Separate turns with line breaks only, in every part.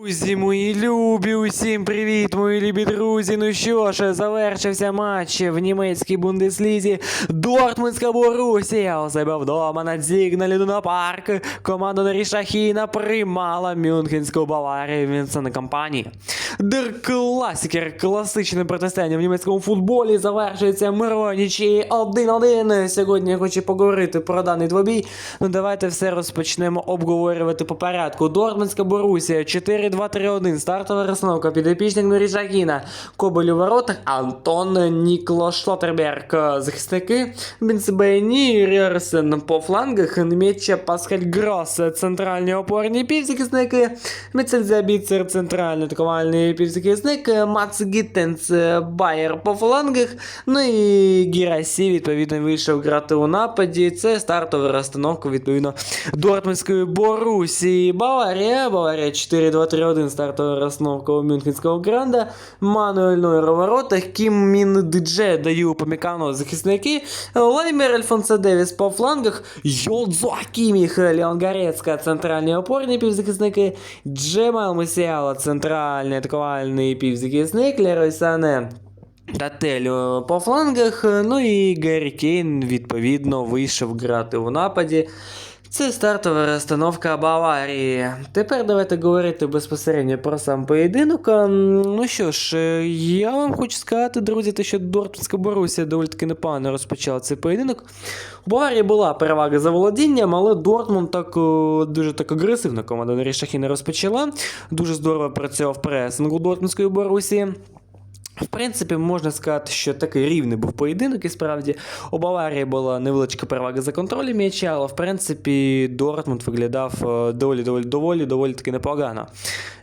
Друзі, мої любі, усім привіт, мої любі друзі. Ну що ж, завершився матч в німецькій бундеслізі. Дортмундська Борусія у себе вдома на Дзігналі Луна Парк. Команда Норі Шахіна приймала Мюнхенську Баварію Вінсена компанії. Дер класікер, класичне протистояння в німецькому футболі завершується мирою нічиї 1-1. Сьогодні я хочу поговорити про даний двобій. Ну давайте все розпочнемо обговорювати по порядку. Дортмундська Борусія 4-2-3-1. Стартова розстановка. Підопічник Нурі Жагіна. Кобель у воротах. Антон Нікло Шлоттерберг. Захисники. Бенцебейні. Рерсен по флангах. Нмітча Паскаль Грос. Центральні опорні півзахисники. Мецельзабіцер. Центральний атакувальний півзахисник. Мац Гіттенс. Байер по флангах. Ну і Гірасі, відповідно, вийшов грати у нападі. Це стартова розстановка, відповідно, Дортмундської Борусії. Баварія. Баварія 4-2-3-1. Стартова розстановка у Мюнхенського гранда. Мануель Нойер у воротах. Кім Мін Дидже даю помікану захисники. Лаймер Альфонсо Девіс по флангах. Йодзо Кіміх. Леон Гарецька. Центральні опорні півзахисники. Джемал Мусіала. Центральний атакувальний півзахисник. Лерой Сане. Дателю по флангах, ну і Гаррі Кейн, відповідно, вийшов грати у нападі. Це стартова розстановка Баварії. Тепер давайте говорити безпосередньо про сам поєдинок. Ну що ж, е, я вам хочу сказати, друзі, те, що Дортмундська Борусія доволі таки непогано розпочала цей поєдинок. У Баварії була перевага за володінням, але Дортмунд так е, дуже так агресивно команда на Шахіна розпочала. Дуже здорово працював пресинг у Дортмундської Борусії. В принципі, можна сказати, що такий рівний був поєдинок, і справді у Баварії була невеличка перевага за контролем м'яча, але в принципі Дортмунд виглядав е, доволі доволі доволі доволі таки непогано.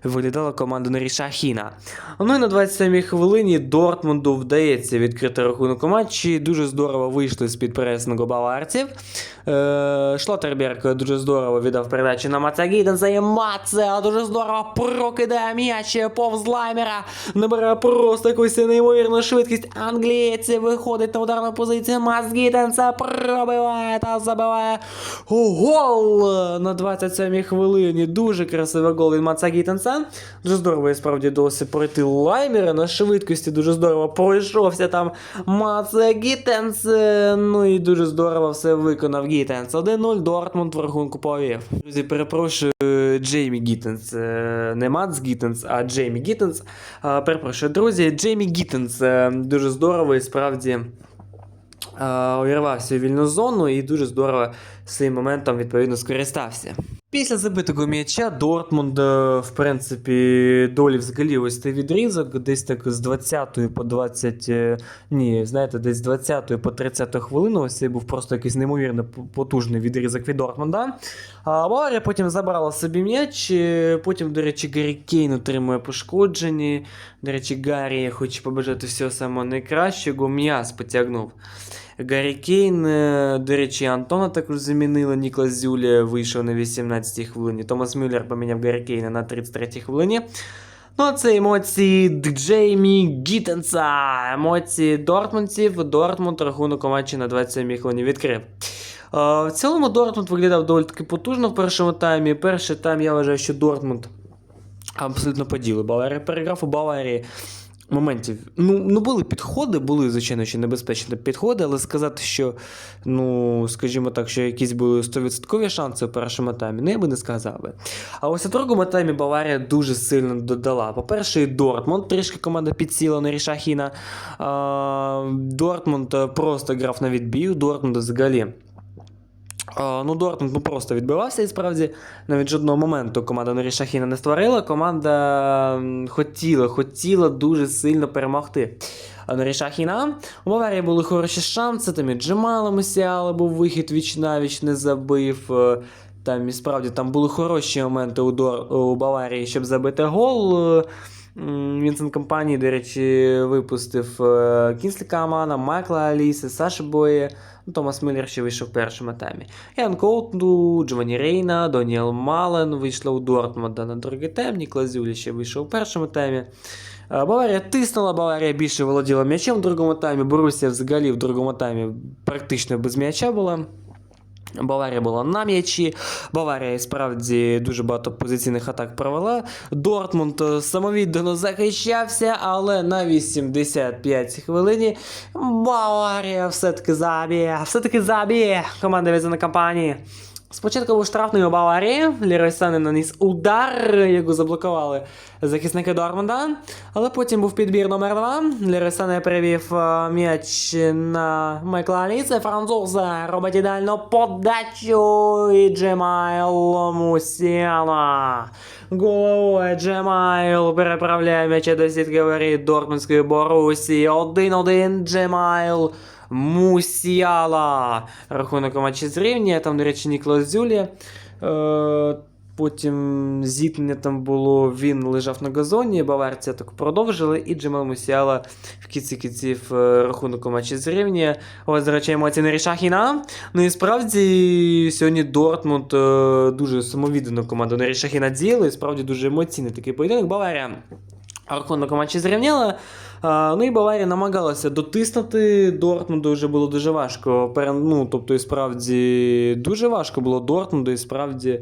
Виглядала команда Норі Шахіна. Ну і на 27-й хвилині Дортмунду вдається відкрити рахунок у матчі. Дуже здорово вийшли з-під пресингу баварців. Е, Шлоттерберг дуже здорово віддав передачу на Маца Гіденса Маце дуже здорово прокидає м'яч повз лаймера. Набирає просто якусь неймовірну швидкість. Англієць виходить на ударну позицію. Мазгіденса пробиває та забиває гол на 27-й хвилині. Дуже красивий гол від Маца Гіденса. Дуже здорово і справді вдалося пройти лаймера на швидкості. Дуже здорово пройшовся там Мац Гітенс. Ну і дуже здорово все виконав Гітенс. 1-0 Дортмунд в рахунку повів. Друзі, перепрошую Джеймі Гітенс. Е, Не Мац Гітенс, а Джеймі Гітенс. Е, Перепрошую, друзі, Джеймі Гітенс е, дуже здорово і справді е, увірвався у вільну зону і дуже здорово своїм моментом відповідно скористався. Після забитого м'яча Дортмунд, в принципі, долі взагалі ось цей відрізок, десь так з 20 по 20, е, ні, знаєте, десь з 20 по 30 хвилину, ось це був просто якийсь неймовірно потужний відрізок від Дортмунда. А Баварія потім забрала собі м'яч, е, потім, до речі, Гаррі Кейн отримує пошкоджені. До речі, Гаррі я хочу побажати всього самого найкращого, м'яз потягнув. Гаррі Кейн, е, до речі, Антона також замінили. Ніклас Зюля вийшов на 18-й хвилині. Томас Мюллер поміняв Гаррі Кейна на 33-й хвилині. Ну, а це емоції Джеймі Гіттенса. Емоції Дортмундців. Дортмунд рахунок у матчі на 27-й хвилині відкрив. Е, В цілому Дортмунд виглядав доволі таки потужно в першому таймі. Перший тайм я вважаю, що Дортмунд абсолютно по ділу. Переграв у Баварії моментів. Ну, ну були підходи, були, звичайно, ще небезпечні підходи, але сказати, що, ну, скажімо так, що якісь були 100% шанси у першому таймі, ну я би не сказав би. А ось у другому таймі Баварія дуже сильно додала. По-перше, Дортмунд, трішки команда підсіла на Рішахіна. Дортмунд просто грав на відбій, у Дортмунда взагалі. Ну, Дортмунд ну, просто відбивався і справді навіть жодного моменту команда Норі Шахіна не створила. Команда хотіла, хотіла дуже сильно перемогти. А Норі Шахіна. У Баварії були хороші шанси, там і Джемала Мусіала був вихід віч навіч не забив. е, Там і справді там були хороші моменти у, Дор... у Баварії, щоб забити гол. Вінсент компанії, до речі, випустив е, Кінслі Камана, Майкла Аліси, Саша Боє. Ну, Томас Мюллер ще вийшов в першому таймі. Ян Коутну, Джованні Рейна, Доніел Мален вийшла у Дортмунда на другий тайм. Ніклас Зюлі ще вийшов у першому таймі. Е, Баварія тиснула, Баварія більше володіла м'ячем в другому таймі. Борусія взагалі в другому таймі практично без м'яча була. Баварія була на м'ячі. Баварія справді дуже багато позиційних атак провела. Дортмунд е, самовіддано захищався, але на 85 хвилині Баварія все-таки заб'є. Все-таки заб'є команда в'язаної кампанії. Спочатку був штрафний у Баварії. Лірой наніс удар, його заблокували захисники Дормунда. Але потім був підбір номер 2. Лірой Сане перевів е, м'яч на Майкла Аліса. Француз робить ідеальну подачу. І Джемайл Мусіала. Головою Джемайл переправляє м'яча до сітки воріт Дортмундської Борусі. 1-1 Джемайл. Мусіала. Рахунок матчі зрівнює. Там, до речі, Ніклас Зюлі. Е, потім зіткнення там було, він лежав на газоні, баварці так продовжили, і Джемел Мусіала в кінці кінців е, рахунок у матчі зрівнює. Ось, до речі, емоції на Рішахіна. Ну і справді сьогодні Дортмунд е, дуже самовіддану команду на Рішахіна діяли. І справді дуже емоційний такий поєдинок. Баварія рахунок у матчі зрівняла. Ну і Баварія намагалася дотиснути Дортмунду вже було дуже важко. Ну, тобто, і справді дуже важко було Дортмунду, і справді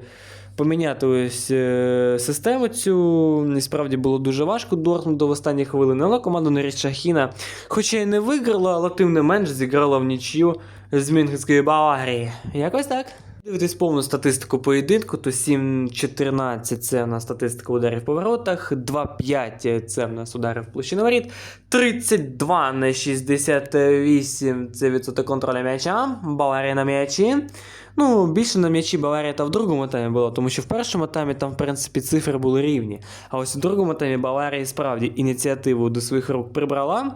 поміняти ось е, систему цю. І справді було дуже важко Дортмунду в останні хвилини. Але команда Норіч Шахіна, хоча й не виграла, але тим не менш зіграла в нічю з Мюнхенської Баварії. Якось так. Дивитись повну статистику поєдинку, то 7-14 це в нас статистика ударів по воротах, 2-5 це в нас удари в площину воріт, 32 на 68 це відсоток контролю м'яча, Баварія на м'ячі. Ну, більше на м'ячі Баварія та в другому таймі було, тому що в першому таймі там, в принципі, цифри були рівні. А ось у другому таймі Баварія справді ініціативу до своїх рук прибрала.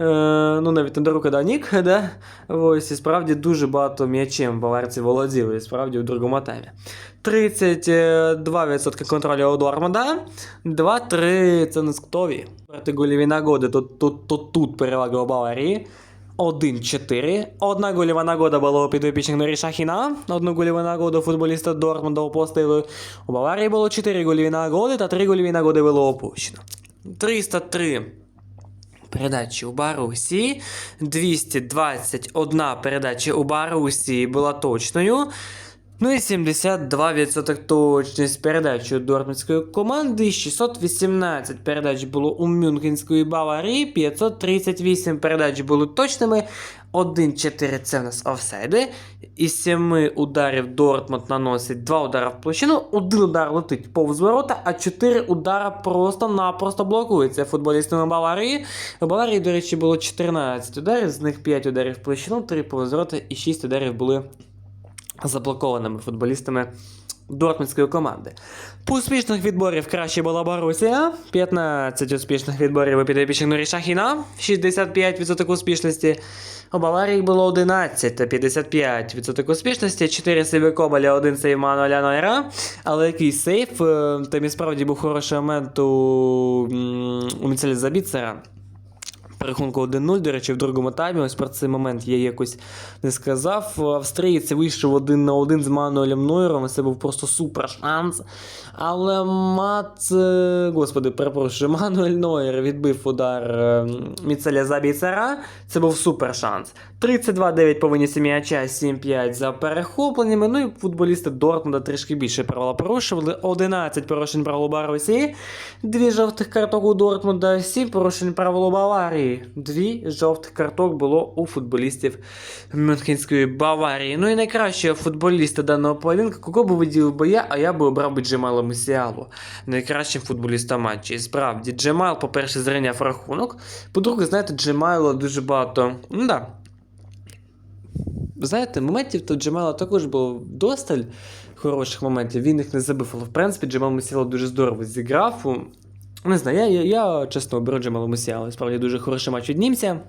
Е, ну, навіть не до руки Данік, да? Ось, і справді дуже багато м'ячем баварці володіли, і справді у другому таймі. 32% контролю у Дормунда, 2-3 це несктові. Проти голіві нагоди, то, то, то тут перевага у Баварії. 1-4. Одна гольова нагода була у підопічних Норі Шахіна. Одну гольову нагоду футболіста Дортмунда опустили. У Баварії було 4 гольові нагоди та 3 гольові нагоди було опущено. 303 передачі у Барусі. 221 передача у Барусі була точною. Ну і 72% точність передач у Дортмундської команди, 618 передач було у Мюнхенської Баварії, 538 передач були точними, 1-4 це в нас офсайди. Із 7 ударів Дортмунд наносить 2 удари в площину, один удар летить повз ворота, а 4 удара просто-напросто блокуються футболістами Баварії. У Баварії, до речі, було 14 ударів, з них 5 ударів в площину, 3 повз ворота і 6 ударів були заблокованими футболістами Дортмундської команди. Успішних відборів краще була Борусія. 15 успішних відборів у підопічних Нурі Шахіна, 65% успішності. У Баварії було 11 та 55% успішності, 4 сейви Кобаля, 1 сейв Мануеля Нойра. Але який сейф, е, там і справді був хороший момент у, у Міцелі Забіцера. По рахунку 1-0, до речі, в другому таймі. Ось про цей момент я якось не сказав. Австрієць вийшов один на один з Мануелем Нойером. Це був просто супер шанс. Але Мат, е, господи, перепрошую, Мануель Нойер відбив удар е, Міцеля Забіцера. Це був супер шанс. 32-9 по винісі м'яча, 7-5 за перехопленнями. Ну і футболісти Дортмунда трішки більше правила порушували. 11 порушень правил Барусі, 2 жовтих карток у Дортмунда, 7 порушень правил у Баварії. Дві жовтих карток було у футболістів Мюнхенської Баварії. Ну і найкращого футболіста даного поєдинку, кого би виділив би я, а я би обрав би Джемала Мусіалу. Найкращим футболістом матчі. І справді, Джемал, по-перше, зрівняв рахунок. По-друге, знаєте, Джемайло дуже багато. Ну да. Знаєте, моментів то Джемала також було досталь хороших моментів, він їх не забив. Але в принципі Джемал Мусіало дуже здорово зіграв. У- Не знаю, я, я, я чесно оберу Джемала Мусіала. Справді дуже хороший матч від німця.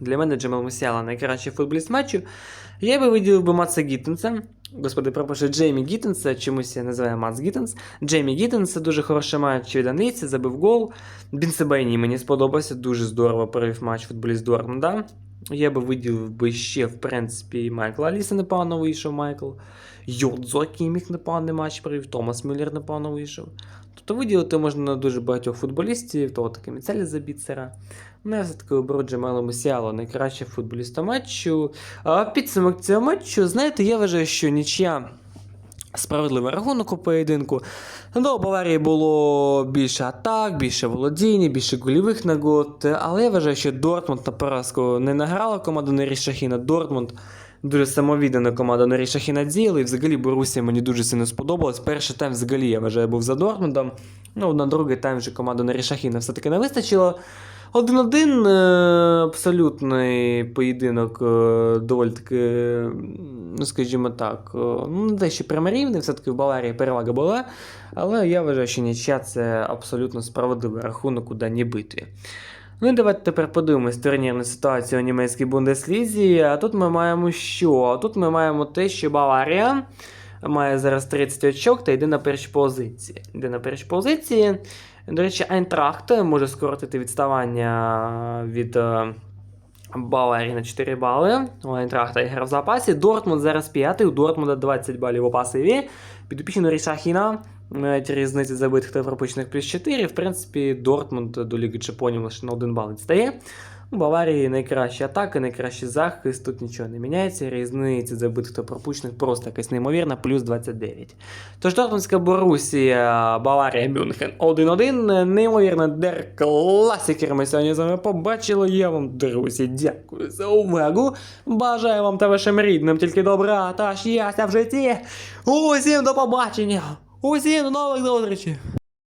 Для мене Джемал Мусіала найкращий футболіст матчу. Я би виділив би Матса Гіттенса. Господи, пропишу Джеймі Гіттенса, чомусь я називаю Мац Гіттенс. Джеймі Гіттенс дуже хороший матч від англійця, забив гол. Бінсебейні мені сподобався, дуже здорово провів матч футболіст Дортмунда. Я би виділив би ще, в принципі, Майкла Аліса непогано вийшов Майкл. Йодзо, який міг непоганий матч провів, Томас Мюллер непогано вийшов. Тобто виділити можна на дуже багатьох футболістів, того таки Міцелі Забіцера. Ну, я все-таки оберу Джемела Месіало, найкраще футболіста матчу. А підсумок цього матчу, знаєте, я вважаю, що нічия справедливий рахунок у поєдинку. До Баварії було більше атак, більше володіння, більше гольових нагод. Але я вважаю, що Дортмунд на поразку не награла команда Нері Шахіна. Дортмунд дуже самовіддана команда Нері Шахіна діяла. І взагалі Борусія мені дуже сильно сподобалась. Перший тайм взагалі я вважаю був за Дортмундом. Ну, на другий тайм вже команда Нері Шахіна все-таки не вистачило. 1-1 е, абсолютний поєдинок, е, доволі таки, ну скажімо так, е, ну дещо пряморівний, все-таки в Баварії перевага була, але я вважаю, що нічия це абсолютно справедливий рахунок у даній битві. Ну і давайте тепер подивимось турнірну ситуацію у німецькій Бундеслізі. А тут ми маємо що? А Тут ми маємо те, що Баварія має зараз 30 очок та йде на першій позиції. Йде на першій позиції. До речі, Айнтрахт може скоротити відставання від е, Баварії на 4 бали. У Айнтрахта ігра в запасі. Дортмунд зараз п'ятий, у Дортмунда 20 балів у пасиві. Підопічно Рішахіна. Навіть різниця забитих та пропущених плюс 4. В принципі, Дортмунд до Ліги Чемпіонів лише на 1 бал відстає. У Баварії найкраща атака, найкращий захист, тут нічого не міняється. Різниця забитих та пропущених просто якась неймовірна, плюс 29. Тож Дортмундська Борусія, Баварія, Мюнхен 1-1. Неймовірна дер класикер ми сьогодні з вами побачили. Я вам, друзі, дякую за увагу. Бажаю вам та вашим рідним тільки добра та щастя в житті. Усім до побачення! Усім до нових зустрічей!